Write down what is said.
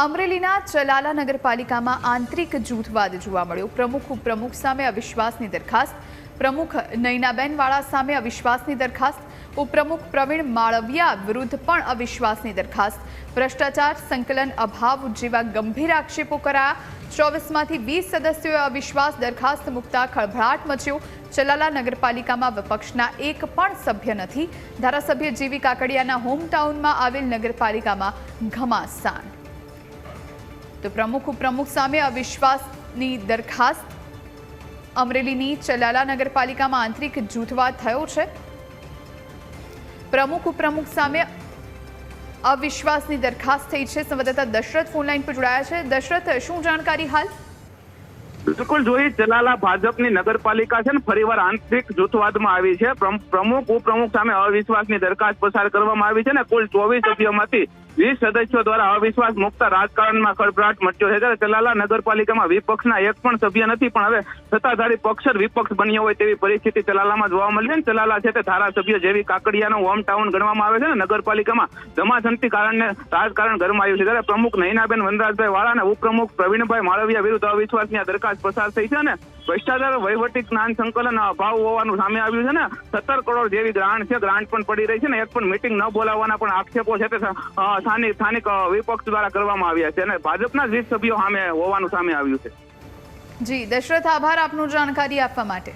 અમરેલીના ચલાલા નગરપાલિકામાં આંતરિક જૂથવાદ જોવા મળ્યો. પ્રમુખ ઉપપ્રમુખ સામે અવિશ્વાસની દરખાસ્ત. પ્રમુખ નૈનાબેન વાળા સામે અવિશ્વાસની દરખાસ્ત. ઉપપ્રમુખ પ્રવીણ માળવિયા વિરુદ્ધ પણ અવિશ્વાસની દરખાસ્ત. ભ્રષ્ટાચાર, સંકલન, અભાવ જેવા ગંભીર આક્ષેપો કરાયા. ચોવીસમાંથી વીસ સદસ્યોએ અવિશ્વાસ દરખાસ્ત મૂકતા ખળભળાટ મચ્યો. ચલાલા નગરપાલિકામાં વિપક્ષના એક પણ સભ્ય નથી. ધારાસભ્ય જીવી કાકડિયાના હોમટાઉનમાં આવેલ નગરપાલિકામાં ઘમાસાન તો પ્રમુખ ઉપપ્રમુખ સામે અવિશ્વાસની દરખાસ્ત. અમરેલીની ચલાલા નગરપાલિકામાં આંતરિક જૂથવાદ થયો છે. પ્રમુખ ઉપપ્રમુખ સામે અવિશ્વાસની દરખાસ્ત થઈ છે. સંવાદદાતા દશરથ ફોનલાઈન પર જોડાયા છે. દશરથ, શું જાણકારી હાલ? બિલકુલ જોઈ ચલાલા ભાજપની નગરપાલિકા છે ને, ફરીવાર આંતરિક જૂથવાદમાં આવી છે. પ્રમ- પ્રમુખ ઉપપ્રમુખ સામે અવિશ્વાસની દરખાસ્ત પસાર કરવામાં આવી છે ને, કુલ ચોવીસ સભ્યોમાંથી વીસ સદસ્યો દ્વારા અવિશ્વાસ મુક્ત રાજકારણમાં ખળભળાટ મચ્યો છે. ત્યારે ચલાલા નગરપાલિકામાં વિપક્ષના એક પણ સભ્ય નથી, પણ હવે સત્તાધારી પક્ષ જ વિપક્ષ બન્યો હોય તેવી પરિસ્થિતિ ચલાલામાં જોવા મળી ને ચલાલા છે તે ધારાસભ્ય જેવી કાકડિયાનું હોમ ટાઉન ગણવામાં આવે છે ને, નગરપાલિકામાં ધમાધમથી કારણે રાજકારણ ગરમાયું છે. ત્યારે પ્રમુખ નૈનાબેન વનરાજભાઈ વાળા અને ઉપપ્રમુખ પ્રવીણભાઈ માળવિયા વિરુદ્ધ અવિશ્વાસની દરખાસ્ત પસાર થઈ છે ને ભ્રષ્ટાચાર, વહીવટી જ્ઞાન સંકલન અભાવ હોવાનું સામે આવ્યું છે ને. સત્તર કરોડ જેવી ગ્રાન્ટ છે. ગ્રાન્ટ પણ પડી રહી છે ને. એક પણ મિટિંગ ન બોલાવવાના પણ આક્ષેપો છે તે સ્થાનિક સ્થાનિક વિપક્ષ દ્વારા કરવામાં આવ્યા છે અને ભાજપના વીસ સભ્યો સામે હોવાનું સામે આવ્યું છે. જી, દશરથ, આભાર આપનું જાણકારી આપવા માટે.